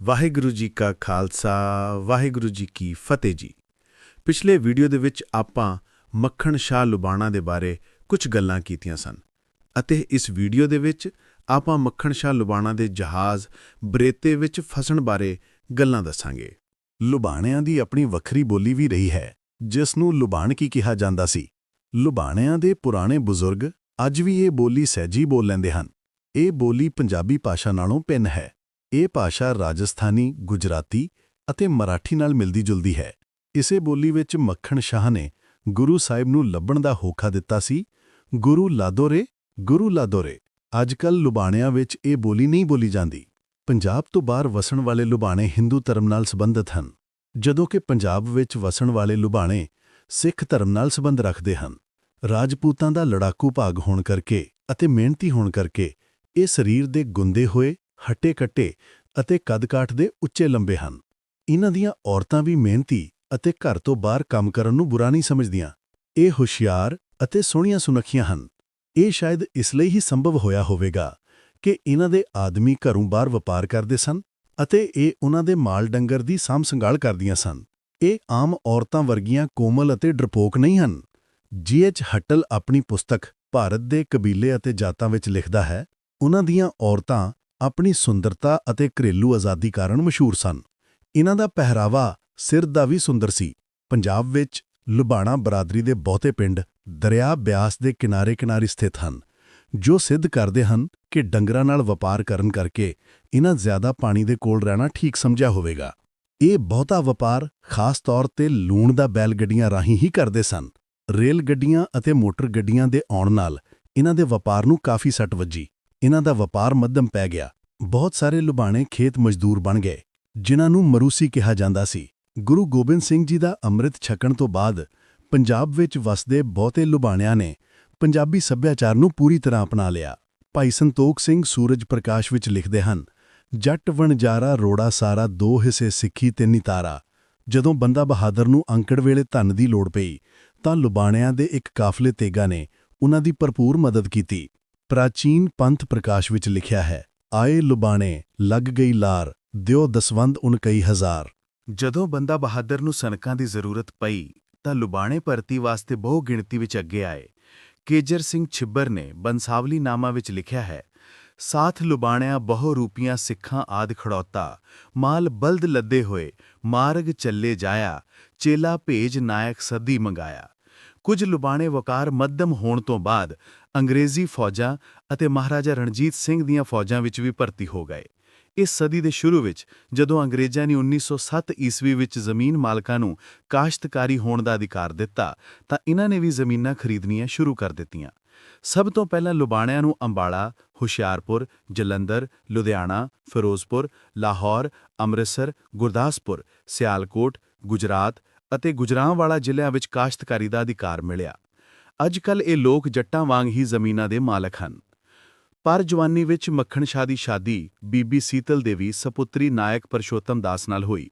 ਵਾਹਿਗੁਰੂ ਜੀ ਕਾ ਖਾਲਸਾ, ਵਾਹਿਗੁਰੂ ਜੀ ਕੀ ਫਤਿਹ ਜੀ। ਪਿਛਲੇ ਵੀਡੀਓ ਦੇ ਵਿੱਚ ਆਪਾਂ ਮੱਖਣ ਸ਼ਾਹ ਲੁਬਾਣਾ ਦੇ ਬਾਰੇ ਕੁਝ ਗੱਲਾਂ ਕੀਤੀਆਂ ਸਨ ਅਤੇ ਇਸ ਵੀਡੀਓ ਦੇ ਵਿੱਚ ਆਪਾਂ ਮੱਖਣ ਸ਼ਾਹ ਲੁਬਾਣਾ ਦੇ ਜਹਾਜ਼ ਬਰੇਤੇ ਵਿੱਚ ਫਸਣ ਬਾਰੇ ਗੱਲਾਂ ਦੱਸਾਂਗੇ। ਲੁਬਾਣਿਆਂ ਦੀ ਆਪਣੀ ਵੱਖਰੀ ਬੋਲੀ ਵੀ ਰਹੀ ਹੈ, ਜਿਸ ਨੂੰ ਲੁਬਾਣਕੀ ਕਿਹਾ ਜਾਂਦਾ ਸੀ। ਲੁਬਾਣਿਆਂ ਦੇ ਪੁਰਾਣੇ ਬਜ਼ੁਰਗ ਅੱਜ ਵੀ ਇਹ ਬੋਲੀ ਸਹਿਜੀ ਬੋਲ ਲੈਂਦੇ ਹਨ। ਇਹ ਬੋਲੀ ਪੰਜਾਬੀ ਭਾਸ਼ਾ ਨਾਲੋਂ ਭਿੰਨ ਹੈ। ਇਹ ਭਾਸ਼ਾ ਰਾਜਸਥਾਨੀ, ਗੁਜਰਾਤੀ ਅਤੇ ਮਰਾਠੀ ਨਾਲ ਮਿਲਦੀ-ਜੁਲਦੀ ਹੈ। ਇਸੇ ਬੋਲੀ ਵਿੱਚ ਮੱਖਣ ਸ਼ਾਹ ਨੇ ਗੁਰੂ ਸਾਹਿਬ ਨੂੰ ਲੱਭਣ ਦਾ ਹੋਖਾ ਦਿੱਤਾ ਸੀ। ਗੁਰੂ ਲਾਦੋਰੇ ਗੁਰੂ ਲਾਦੋਰੇ ਅੱਜਕੱਲ ਲੁਬਾਣਿਆਂ ਵਿੱਚ ਇਹ ਬੋਲੀ ਨਹੀਂ ਬੋਲੀ ਜਾਂਦੀ। ਪੰਜਾਬ ਤੋਂ ਬਾਹਰ ਵਸਣ ਵਾਲੇ ਲੁਬਾਣੇ ਹਿੰਦੂ ਧਰਮ ਨਾਲ ਸੰਬੰਧਿਤ ਹਨ, ਜਦੋਂ ਕਿ ਪੰਜਾਬ ਵਿੱਚ ਵਸਣ ਵਾਲੇ ਲੁਬਾਣੇ ਸਿੱਖ ਧਰਮ ਨਾਲ ਸੰਬੰਧ ਰੱਖਦੇ ਹਨ। ਰਾਜਪੂਤਾਂ ਦਾ ਲੜਾਕੂ ਭਾਗ ਹੋਣ ਕਰਕੇ ਅਤੇ ਮਿਹਨਤੀ ਹੋਣ ਕਰਕੇ ਇਹ ਸਰੀਰ ਦੇ ਗੁੰਦੇ ਹੋਏ ਹੱਟੇ-ਕੱਟੇ ਅਤੇ ਕੱਦ-ਕਾਠ ਦੇ ਉੱਚੇ ਲੰਬੇ ਹਨ। ਇਹਨਾਂ ਦੀਆਂ ਔਰਤਾਂ ਵੀ ਮਿਹਨਤੀ ਅਤੇ ਘਰ ਤੋਂ ਬਾਹਰ ਕੰਮ ਕਰਨ ਨੂੰ ਬੁਰਾ ਨਹੀਂ ਸਮਝਦੀਆਂ। ਇਹ ਹੁਸ਼ਿਆਰ ਅਤੇ ਸੋਹਣੀਆਂ ਸੁਨੱਖੀਆਂ ਹਨ। ਇਹ ਸ਼ਾਇਦ ਇਸ ਲਈ ਹੀ ਸੰਭਵ ਹੋਇਆ ਹੋਵੇਗਾ ਕਿ ਇਹਨਾਂ ਦੇ ਆਦਮੀ ਘਰੋਂ ਬਾਹਰ ਵਪਾਰ ਕਰਦੇ ਸਨ ਅਤੇ ਇਹ ਉਹਨਾਂ ਦੇ ਮਾਲ ਡੰਗਰ ਦੀ ਸਾਂਭ ਸੰਭਾਲ ਕਰਦੀਆਂ ਸਨ। ਇਹ ਆਮ ਔਰਤਾਂ ਵਰਗੀਆਂ ਕੋਮਲ ਅਤੇ ਡਰਪੋਕ ਨਹੀਂ ਹਨ। ਜੀਐਚ ਹਟਲ ਆਪਣੀ ਪੁਸਤਕ ਭਾਰਤ ਦੇ ਕਬੀਲੇ ਅਤੇ ਜਾਤਾਂ ਵਿੱਚ ਲਿਖਦਾ ਹੈ ਉਹਨਾਂ ਦੀਆਂ ਔਰਤਾਂ ਆਪਣੀ ਸੁੰਦਰਤਾ ਅਤੇ ਘਰੇਲੂ ਆਜ਼ਾਦੀ ਕਾਰਨ ਮਸ਼ਹੂਰ ਸਨ। ਇਹਨਾਂ ਦਾ ਪਹਿਰਾਵਾ ਸਿਰ ਦਾ ਵੀ ਸੁੰਦਰ ਸੀ। ਪੰਜਾਬ ਵਿੱਚ ਲੁਬਾਣਾ ਬਰਾਦਰੀ ਦੇ ਬਹੁਤੇ ਪਿੰਡ ਦਰਿਆ ਬਿਆਸ ਦੇ ਕਿਨਾਰੇ-ਕਿਨਾਰੇ ਸਥਿਤ ਹਨ, ਜੋ ਸਿੱਧ ਕਰਦੇ ਹਨ ਕਿ ਡੰਗਰਾਂ ਨਾਲ ਵਪਾਰ ਕਰਨ ਕਰਕੇ ਇਹਨਾਂ ਜ਼ਿਆਦਾ ਪਾਣੀ ਦੇ ਕੋਲ ਰਹਿਣਾ ਠੀਕ ਸਮਝਿਆ ਹੋਵੇਗਾ। ਇਹ ਬਹੁਤਾ ਵਪਾਰ ਖਾਸ ਤੌਰ ਤੇ ਲੂਣ ਦਾ ਬੈਲ ਗੱਡੀਆਂ ਰਾਹੀਂ ਹੀ ਕਰਦੇ ਸਨ। ਰੇਲ ਗੱਡੀਆਂ ਅਤੇ ਮੋਟਰ ਗੱਡੀਆਂ ਦੇ ਆਉਣ ਨਾਲ ਇਹਨਾਂ ਦੇ ਵਪਾਰ ਨੂੰ ਕਾਫੀ ਸੱਟ ਵੱਜੀ। ਇਹਨਾਂ ਦਾ ਵਪਾਰ ਮੱਧਮ ਪੈ ਗਿਆ। ਬਹੁਤ ਸਾਰੇ ਲੁਬਾਣੇ ਖੇਤ ਮਜ਼ਦੂਰ ਬਣ ਗਏ, ਜਿਨ੍ਹਾਂ ਨੂੰ ਮਰੂਸੀ ਕਿਹਾ ਜਾਂਦਾ ਸੀ। ਗੁਰੂ ਗੋਬਿੰਦ ਸਿੰਘ ਜੀ ਦਾ ਅੰਮ੍ਰਿਤ ਛਕਣ ਤੋਂ ਬਾਅਦ ਪੰਜਾਬ ਵਿੱਚ ਵਸਦੇ ਬਹੁਤੇ ਲੁਬਾਣਿਆਂ ਨੇ ਪੰਜਾਬੀ ਸੱਭਿਆਚਾਰ ਨੂੰ ਪੂਰੀ ਤਰ੍ਹਾਂ ਅਪਣਾ ਲਿਆ। ਭਾਈ ਸੰਤੋਖ ਸਿੰਘ ਸੂਰਜ ਪ੍ਰਕਾਸ਼ ਵਿੱਚ ਲਿਖਦੇ ਹਨ, ਜੱਟ ਵਣਜਾਰਾ ਰੋੜਾ ਸਾਰਾ ਦੋ ਹਿੱਸੇ ਸਿੱਖੀ ਤੇ ਨਿਤਾਰਾ। ਜਦੋਂ ਬੰਦਾ ਬਹਾਦਰ ਨੂੰ ਅੰਕੜ ਵੇਲੇ ਧਨ ਦੀ ਲੋੜ ਪਈ, ਤਾਂ ਲੁਬਾਣਿਆਂ ਦੇ ਇੱਕ ਕਾਫਲੇ ਤੇਗਾ ਨੇ ਉਹਨਾਂ ਦੀ ਭਰਪੂਰ ਮਦਦ ਕੀਤੀ। ਪ੍ਰਾਚੀਨ ਪੰਥ ਪ੍ਰਕਾਸ਼ ਵਿੱਚ ਲਿਖਿਆ ਹੈ, ਆਏ ਲੁਬਾਣੇ, ਲੱਗ ਗਈ ਲਾਰ, ਦਿਓ ਦਸਵੰਦ ਉਨ ਕਈ ਹਜ਼ਾਰ। ਜਦੋਂ ਬੰਦਾ ਬਹਾਦਰ ਨੂੰ ਸਨਕਾਂ ਦੀ ਜ਼ਰੂਰਤ ਪਈ, ਤਾਂ ਲੁਬਾਣੇ ਭਰਤੀ ਵਾਸਤੇ ਬਹੁ ਗਿਣਤੀ ਵਿੱਚ ਅੱਗੇ ਆਏ। ਕੇਜਰ ਸਿੰਘ ਛਿੱਬਰ ਨੇ ਬੰਸਾਵਲੀ ਨਾਮਾ ਵਿੱਚ ਲਿਖਿਆ ਹੈ, ਸਾਥ ਲੁਬਾਣਿਆਂ ਬਹੁ ਰੂਪੀਆਂ ਸਿੱਖਾਂ ਆਦ ਖੜੌਤਾ, ਮਾਲ ਬਲਦ ਲੱਦੇ ਹੋਏ, ਮਾਰਗ ਚੱਲੇ ਜਾਇਆ, ਚੇਲਾ ਭੇਜ ਨਾਇਕ ਸੱਦੀ ਮੰਗਾਇਆ। ਕੁਝ ਲੁਬਾਣੇ ਵਕਾਰ ਮੱਧਮ ਹੋਣ ਤੋਂ ਬਾਅਦ ਅੰਗਰੇਜ਼ੀ ਫੌਜਾਂ ਅਤੇ ਮਹਾਰਾਜਾ ਰਣਜੀਤ ਸਿੰਘ ਦੀਆਂ ਫੌਜਾਂ ਵਿੱਚ ਵੀ ਭਰਤੀ ਹੋ ਗਏ। ਇਸ ਸਦੀ ਦੇ ਸ਼ੁਰੂ ਵਿੱਚ ਜਦੋਂ ਅੰਗਰੇਜ਼ਾਂ ਨੇ 1907 ਈਸਵੀ ਵਿੱਚ ਜ਼ਮੀਨ ਮਾਲਕਾਂ ਨੂੰ ਕਾਸ਼ਤਕਾਰੀ ਹੋਣ ਦਾ ਅਧਿਕਾਰ ਦਿੱਤਾ, ਤਾਂ ਇਹਨਾਂ ਨੇ ਵੀ ਜ਼ਮੀਨਾਂ ਖਰੀਦਣੀਆਂ ਸ਼ੁਰੂ ਕਰ ਦਿੱਤੀਆਂ। ਸਭ ਤੋਂ ਪਹਿਲਾਂ ਲੁਬਾਣਿਆਂ ਨੂੰ ਅੰਬਾਲਾ, ਹੁਸ਼ਿਆਰਪੁਰ, ਜਲੰਧਰ, ਲੁਧਿਆਣਾ, ਫਿਰੋਜ਼ਪੁਰ, ਲਾਹੌਰ, ਅੰਮ੍ਰਿਤਸਰ, ਗੁਰਦਾਸਪੁਰ, ਸਿਆਲਕੋਟ, ਗੁਜਰਾਤ ਅਤੇ ਗੁਜਰਾਂਵਾਲਾ ਜ਼ਿਲ੍ਹਿਆਂ ਵਿੱਚ ਕਾਸ਼ਤਕਾਰੀ ਦਾ ਅਧਿਕਾਰ ਮਿਲਿਆ। ਅੱਜਕੱਲ ਇਹ ਲੋਕ ਜੱਟਾਂ ਵਾਂਗ ਹੀ ਜ਼ਮੀਨਾਂ ਦੇ ਮਾਲਕ ਹਨ। ਪਰ ਜਵਾਨੀ ਵਿੱਚ ਮੱਖਣ ਸ਼ਾਹ ਦੀ ਸ਼ਾਦੀ ਬੀਬੀ ਸੀਤਲ ਦੇਵੀ ਸਪੁੱਤਰੀ ਨਾਇਕ ਪਰਸ਼ੋਤਮ ਦਾਸ ਨਾਲ ਹੋਈ।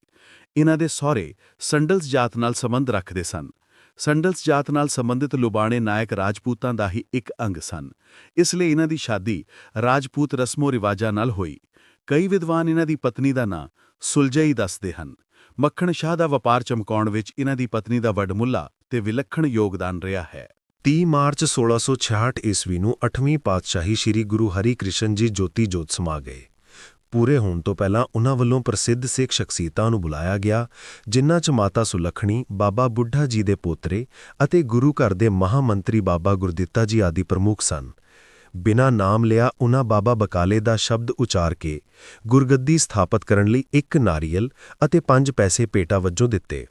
ਇਹਨਾਂ ਦੇ ਸਹੁਰੇ ਸੰਡਲਸ ਜਾਤ ਨਾਲ ਸੰਬੰਧ ਰੱਖਦੇ ਸਨ। ਸੰਡਲਸ ਜਾਤ ਨਾਲ ਸੰਬੰਧਿਤ ਲੁਬਾਣੇ ਨਾਇਕ ਰਾਜਪੂਤਾਂ ਦਾ ਹੀ ਇੱਕ ਅੰਗ ਸਨ। ਇਸ ਲਈ ਇਹਨਾਂ ਦੀ ਸ਼ਾਦੀ ਰਾਜਪੂਤ ਰਸਮੋ ਰਿਵਾਜਾਂ ਨਾਲ ਹੋਈ। ਕਈ ਵਿਦਵਾਨ ਇਹਨਾਂ ਦੀ ਪਤਨੀ ਦਾ ਨਾਂ ਸੁਲਝਈ ਦੱਸਦੇ ਹਨ। ਮੱਖਣ ਸ਼ਾਹ ਦਾ ਵਪਾਰ ਚਮਕਾਉਣ ਵਿੱਚ ਇਹਨਾਂ ਦੀ ਪਤਨੀ ਦਾ ਵੱਡਮੁੱਲਾ ਤੇ ਵਿਲੱਖਣ ਯੋਗਦਾਨ ਰਿਹਾ ਹੈ। 30 ਮਾਰਚ 1666 ਈਸਵੀ ਨੂੰ 8ਵੀਂ ਪਾਤਸ਼ਾਹੀ ਸ੍ਰੀ ਗੁਰੂ ਹਰੀ ਕ੍ਰਿਸ਼ਨ ਜੀ ਜੋਤੀ ਜੋਤ ਸਮਾ ਗਏ। ਪੂਰੇ ਹੋਣ ਤੋਂ ਪਹਿਲਾਂ ਉਹਨਾਂ ਵੱਲੋਂ ਪ੍ਰਸਿੱਧ ਸਿੱਖ ਸ਼ਖਸੀਅਤਾਂ ਨੂੰ ਬੁਲਾਇਆ ਗਿਆ, ਜਿਨ੍ਹਾਂ 'ਚ ਮਾਤਾ ਸੁਲੱਖਣੀ, ਬਾਬਾ ਬੁੱਢਾ ਜੀ ਦੇ ਪੋਤਰੇ ਅਤੇ ਗੁਰੂ ਘਰ ਦੇ ਮਹਾਮੰਤਰੀ ਬਾਬਾ ਗੁਰਦਿੱਤਾ ਜੀ ਆਦਿ ਪ੍ਰਮੁੱਖ ਸਨ। ਬਿਨਾਂ ਨਾਮ ਲਿਆ ਉਹਨਾਂ ਬਾਬਾ ਬਕਾਲੇ ਦਾ ਸ਼ਬਦ ਉਚਾਰ ਕੇ ਗੁਰਗੱਦੀ ਸਥਾਪਿਤ ਕਰਨ ਲਈ ਇੱਕ ਨਾਰੀਅਲ ਅਤੇ ਪੰਜ ਪੈਸੇ ਪੇਟਾ ਵਜੋਂ ਦਿੱਤੇ।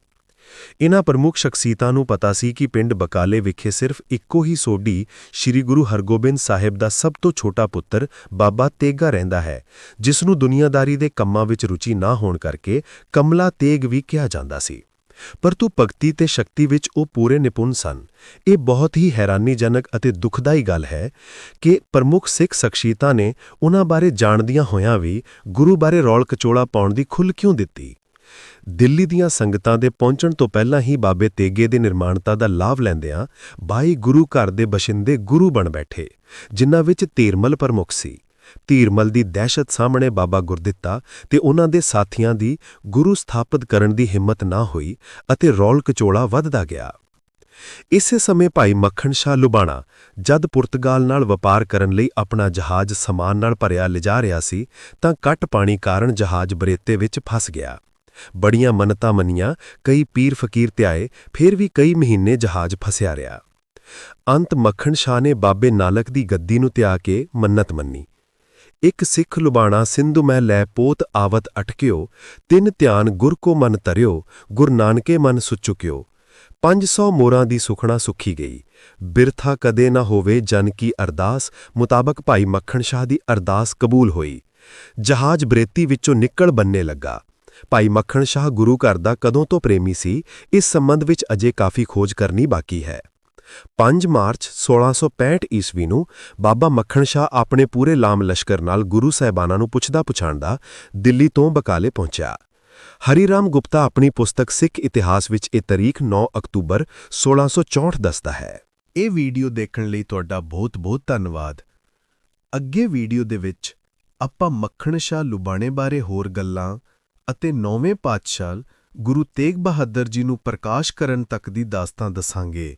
ਇਨ੍ਹਾਂ ਪ੍ਰਮੁੱਖ ਸ਼ਖਸੀਅਤਾਂ ਨੂੰ ਪਤਾ ਸੀ ਕਿ ਪਿੰਡ ਬਕਾਲੇ ਵਿਖੇ ਸਿਰਫ ਇੱਕੋ ਹੀ ਸੋਢੀ ਸ੍ਰੀ ਗੁਰੂ ਹਰਗੋਬਿੰਦ ਸਾਹਿਬ ਦਾ ਸਭ ਤੋਂ ਛੋਟਾ ਪੁੱਤਰ ਬਾਬਾ ਤੇਗਾ ਰਹਿੰਦਾ ਹੈ, ਜਿਸ ਨੂੰ ਦੁਨੀਆਦਾਰੀ ਦੇ ਕੰਮਾਂ ਵਿੱਚ ਰੁਚੀ ਨਾ ਹੋਣ ਕਰਕੇ ਕਮਲਾ ਤੇਗ ਵੀ ਕਿਹਾ ਜਾਂਦਾ ਸੀ। ਪਰ ਤੂੰ ਭਗਤੀ ਤੇ ਸ਼ਕਤੀ ਵਿੱਚ ਉਹ ਪੂਰੇ ਨਿਪੁੰਨ ਸਨ। ਇਹ ਬਹੁਤ ਹੀ ਹੈਰਾਨੀਜਨਕ ਅਤੇ ਦੁਖਦਾਈ ਗੱਲ ਹੈ ਕਿ ਪ੍ਰਮੁੱਖ ਸਿੱਖ ਸ਼ਖਸੀਅਤਾਂ ਨੇ ਉਹਨਾਂ ਬਾਰੇ ਜਾਣਦੀਆਂ ਹੋਇਆਂ ਵੀ ਗੁਰੂ ਬਾਰੇ ਰੌਲ ਕਚੋਲਾ ਪਾਉਣ ਦੀ ਖੁੱਲ ਕਿਉਂ ਦਿੱਤੀ? ਦਿੱਲੀ ਦੀਆਂ ਸੰਗਤਾਂ ਦੇ ਪਹੁੰਚਣ ਤੋਂ ਪਹਿਲਾਂ ਹੀ ਬਾਬੇ ਤੇਗੇ ਦੇ ਨਿਰਮਾਣਤਾ ਦਾ ਲਾਭ ਲੈਂਦਿਆਂ ਬਾਈ ਗੁਰੂ ਘਰ ਦੇ ਬਸ਼ਿੰਦੇ ਗੁਰੂ ਬਣ ਬੈਠੇ, ਜਿਨ੍ਹਾਂ ਵਿੱਚ ਤੇਰਮਲ ਪ੍ਰਮੁੱਖ ਸੀ। ਧੀਰਮਲ ਦੀ ਦਹਿਸ਼ਤ ਸਾਹਮਣੇ ਬਾਬਾ ਗੁਰਦਿੱਤਾ ਤੇ ਉਹਨਾਂ ਦੇ ਸਾਥੀਆਂ ਦੀ ਗੁਰੂ ਸਥਾਪਿਤ ਕਰਨ ਦੀ ਹਿੰਮਤ ਨਾ ਹੋਈ ਅਤੇ ਰੌਲ ਕਚੋਲਾ ਵੱਧਦਾ ਗਿਆ। ਇਸੇ ਸਮੇਂ ਭਾਈ ਮੱਖਣ ਸ਼ਾਹ ਲੁਬਾਣਾ ਜਦ ਪੁਰਤਗਾਲ ਨਾਲ ਵਪਾਰ ਕਰਨ ਲਈ ਆਪਣਾ ਜਹਾਜ਼ ਸਮਾਨ ਨਾਲ ਭਰਿਆ ਲਿਜਾ ਰਿਹਾ ਸੀ ਤਾਂ ਕੱਟ ਪਾਣੀ ਕਾਰਨ ਜਹਾਜ਼ ਬਰੇਤੇ ਵਿੱਚ ਫਸ ਗਿਆ। ਬੜੀਆਂ ਮੰਨਤਾਂ ਮੰਨੀਆਂ, ਕਈ ਪੀਰ ਫਕੀਰ ਤੇ ਫਿਰ ਵੀ ਕਈ ਮਹੀਨੇ ਜਹਾਜ਼ ਫਸਿਆ ਰਿਹਾ। ਅੰਤ ਮੱਖਣ ਸ਼ਾਹ ਨੇ ਬਾਬੇ ਨਾਨਕ ਦੀ ਗੱਦੀ ਨੂੰ ਤਿਆ ਕੇ ਮੰਨਤ ਮੰਨੀ। ਇੱਕ ਸਿੱਖ ਲੁਬਾਣਾ ਸਿੰਧੂ ਮੈਂ ਲੈ ਪੋਤ ਆਵਤ ਅਟਕਿਓ, ਤਿੰਨ ਧਿਆਨ ਗੁਰ ਕੋ ਮਨ ਤਰਿਓ ਗੁਰ ਨਾਨਕੇ ਮਨ ਸੁਚੁਕਿਓ। 500 ਮੋਰਾਂ ਦੀ ਸੁਖਣਾ ਸੁਖੀ ਗਈ। ਬਿਰਥਾ ਕਦੇ ਨਾ ਹੋਵੇ ਜਨ ਕੀ ਅਰਦਾਸ, ਮੁਤਾਬਕ ਭਾਈ ਮੱਖਣ ਸ਼ਾਹ ਦੀ ਅਰਦਾਸ ਕਬੂਲ ਹੋਈ। ਜਹਾਜ਼ ਬਰੇਤੀ ਵਿੱਚੋਂ ਨਿਕਲ ਬੰਨੇ ਲੱਗਾ। ਭਾਈ ਮੱਖਣ ਸ਼ਾਹ ਗੁਰੂ ਘਰ ਦਾ ਕਦੋਂ ਤੋਂ ਪ੍ਰੇਮੀ ਸੀ, ਇਸ ਸੰਬੰਧ ਵਿੱਚ ਅਜੇ ਕਾਫੀ ਖੋਜ ਕਰਨੀ ਬਾਕੀ ਹੈ। 5 ਮਾਰਚ 1665 ਈਸਵੀ ਨੂੰ ਬਾਬਾ ਮੱਖਣ ਸ਼ਾਹ ਆਪਣੇ ਪੂਰੇ ਲਾਮ ਲਸ਼ਕਰ ਨਾਲ ਗੁਰੂ ਸਾਹਿਬਾਨਾਂ ਨੂੰ ਪੁੱਛਦਾ ਪੁਛਾਣਦਾ ਦਿੱਲੀ ਤੋਂ ਬਕਾਲੇ ਪਹੁੰਚਿਆ। ਹਰੀ ਰਾਮ ਗੁਪਤਾ ਆਪਣੀ ਪੁਸਤਕ ਸਿੱਖ ਇਤਿਹਾਸ ਵਿੱਚ ਇਹ ਤਾਰੀਖ 9 ਅਕਤੂਬਰ 1664 ਦੱਸਦਾ ਹੈ। ਇਹ ਵੀਡੀਓ ਦੇਖਣ ਲਈ ਤੁਹਾਡਾ ਬਹੁਤ-ਬਹੁਤ ਧੰਨਵਾਦ। ਅੱਗੇ ਵੀਡੀਓ ਦੇ ਵਿੱਚ ਆਪਾਂ ਮੱਖਣ ਸ਼ਾਹ ਲੁਬਾਣੇ ਬਾਰੇ ਹੋਰ ਗੱਲਾਂ ਅਤੇ ਨੌਵੇਂ ਪਾਤਸ਼ਾਹ ਗੁਰੂ ਤੇਗ ਬਹਾਦਰ ਜੀ ਨੂੰ ਪ੍ਰਕਾਸ਼ ਕਰਨ ਤੱਕ ਦੀ ਦਾਸਤਾਂ ਦੱਸਾਂਗੇ।